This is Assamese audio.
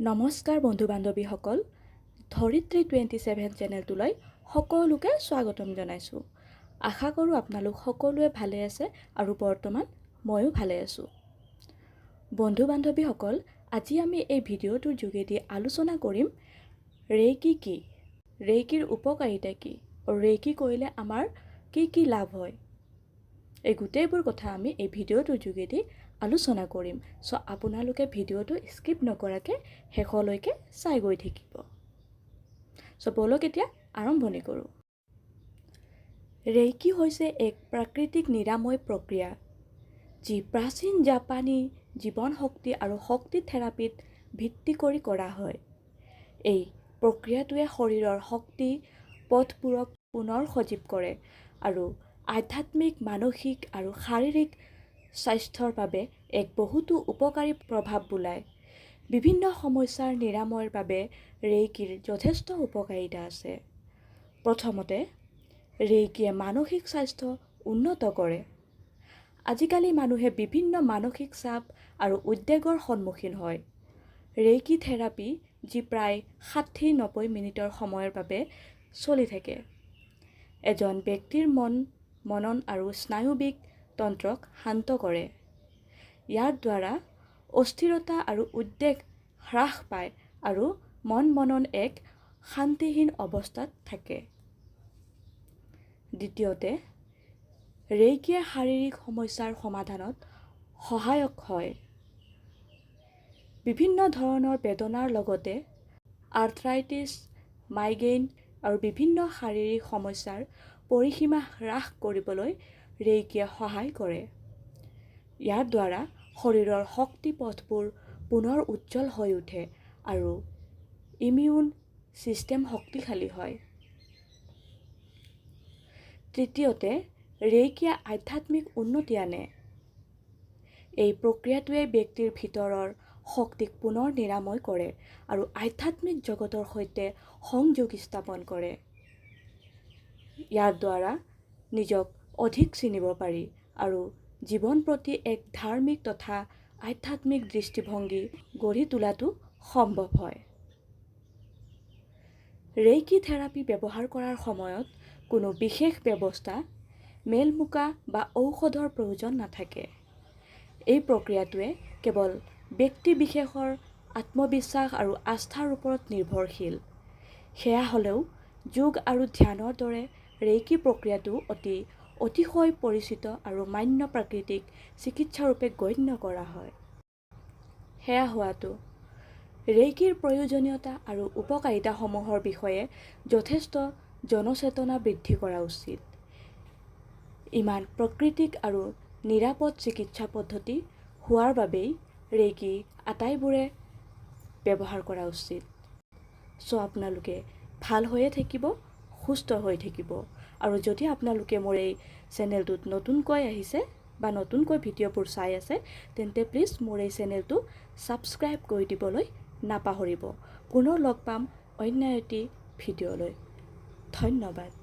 নমস্কাৰ বন্ধু বান্ধৱীসকল ধৰিত্ৰী টুৱেণ্টি ছেভেন চেনেলটোলৈ সকলোকে স্বাগতম জনাইছোঁ। আশা কৰোঁ আপোনালোক সকলোৱে ভালে আছে আৰু বৰ্তমান ময়ো ভালে আছোঁ। বন্ধু বান্ধৱীসকল আজি আমি এই ভিডিঅ'টোৰ যোগেদি আলোচনা কৰিম ৰেইকি কি? ৰেইকিৰ উপকাৰিতা কি? আৰু ৰেইকি কৰিলে আমাৰ কি কি লাভ হয়? এই গোটেইবোৰ কথা আমি এই ভিডিঅ'টোৰ যোগেদি আলোচনা কৰিম। চ' আপোনালোকে ভিডিঅ'টো স্কিপ নকৰাকৈ শেষলৈকে চাই গৈ থাকিব। চ' ব'লক এতিয়া আৰম্ভণি কৰোঁ। ৰেইকি হৈছে এক প্ৰাকৃতিক নিৰাময় প্ৰক্ৰিয়া যি প্ৰাচীন জাপানী জীৱন শক্তি আৰু শক্তি থেৰাপিত ভিত্তি কৰি কৰা হয়। এই প্ৰক্ৰিয়াটোৱে শৰীৰৰ শক্তি পথবোৰক পুনৰ সজীৱ কৰে আৰু আধ্যাত্মিক মানসিক আৰু শাৰীৰিক স্বাস্থ্যৰ বাবে এক বহুতো উপকাৰী প্ৰভাৱ বোলায়। বিভিন্ন সমস্যাৰ নিৰাময়ৰ বাবে ৰেইকিৰ যথেষ্ট উপকাৰিতা আছে। প্ৰথমতে, ৰেইকিয়ে মানসিক স্বাস্থ্য উন্নত কৰে। আজিকালি মানুহে বিভিন্ন মানসিক চাপ আৰু উদ্বেগৰ সন্মুখীন হয়। ৰেইকি থেৰাপি, যি প্ৰায় ষাঠি নব্বৈ মিনিটৰ সময়ৰ বাবে চলি থাকে। এজন ব্যক্তিৰ মন, মনন আৰু স্নায়ুবিক তন্ত্ৰক শান্ত কৰে। ইয়াৰ দ্বাৰা অস্থিৰতা আৰু উদ্বেগ হ্ৰাস পায় আৰু মন মনন এক শান্তিহীন অৱস্থাত থাকে। দ্বিতীয়তে ৰেইকিয়ে শাৰীৰিক সমস্যাৰ সমাধানত সহায়ক হয়। বিভিন্ন ধৰণৰ বেদনাৰ লগতে আৰ্থ্ৰাইটিছ মাইগ্ৰেইন আৰু বিভিন্ন শাৰীৰিক সমস্যাৰ পৰিসীমা হ্ৰাস কৰিবলৈ ৰেইকিয়ে সহায় কৰে। ইয়াৰ দ্বাৰা শৰীৰৰ শক্তি পথবোৰ পুনৰ উজ্জ্বল হৈ উঠে আৰু ইমিউন ছিষ্টেম শক্তিশালী হয়। তৃতীয়তে ৰেইকিয়ে আধ্যাত্মিক উন্নতি আনে। এই প্ৰক্ৰিয়াটোৱে ব্যক্তিৰ ভিতৰৰ শক্তিক পুনৰ নিৰাময় কৰে আৰু আধ্যাত্মিক জগতৰ সৈতে সংযোগ স্থাপন কৰে। ইয়াৰ দ্বাৰা নিজক অধিক চিনিব পাৰি আৰু জীৱন প্ৰতি এক ধাৰ্মিক তথা আধ্যাত্মিক দৃষ্টিভংগী গঢ়ি তোলাটো সম্ভৱ হয়। ৰেইকি থেৰাপি ব্যৱহাৰ কৰাৰ সময়ত কোনো বিশেষ ব্যৱস্থা মেলমোকা বা ঔষধৰ প্ৰয়োজন নাথাকে। এই প্ৰক্ৰিয়াটোৱে কেৱল ব্যক্তি বিশেষৰ আত্মবিশ্বাস আৰু আস্থাৰ ওপৰত নিৰ্ভৰশীল। সেয়া হ'লেও যোগ আৰু ধ্যানৰ দৰে ৰেইকি প্ৰক্ৰিয়াটো অতি অতিশয় পৰিচিত আৰু মান্য প্ৰাকৃতিক চিকিৎসাৰূপে গণ্য কৰা হয়। সেয়া হোৱাটো ৰেইকিৰ প্ৰয়োজনীয়তা আৰু উপকাৰিতাসমূহৰ বিষয়ে যথেষ্ট জনচেতনা বৃদ্ধি কৰা উচিত। ইমান প্ৰাকৃতিক আৰু নিৰাপদ চিকিৎসা পদ্ধতি হোৱাৰ বাবেই ৰেইকি আটাইবোৰে ব্যৱহাৰ কৰা উচিত। চ' আপোনালোকে ভাল হৈয়ে থাকিব সুস্থ হৈ থাকিব। আৰু যদি আপোনালোকে মোৰ এই চেনেলটোত নতুনকৈ আহিছে বা নতুনকৈ ভিডিঅ'বোৰ চাই আছে, তেন্তে প্লিজ মোৰ এই চেনেলটো ছাবস্ক্ৰাইব কৰি দিবলৈ নাপাহৰিব। পুনৰ লগ পাম অন্য এটি ভিডিঅ'লৈ। ধন্যবাদ।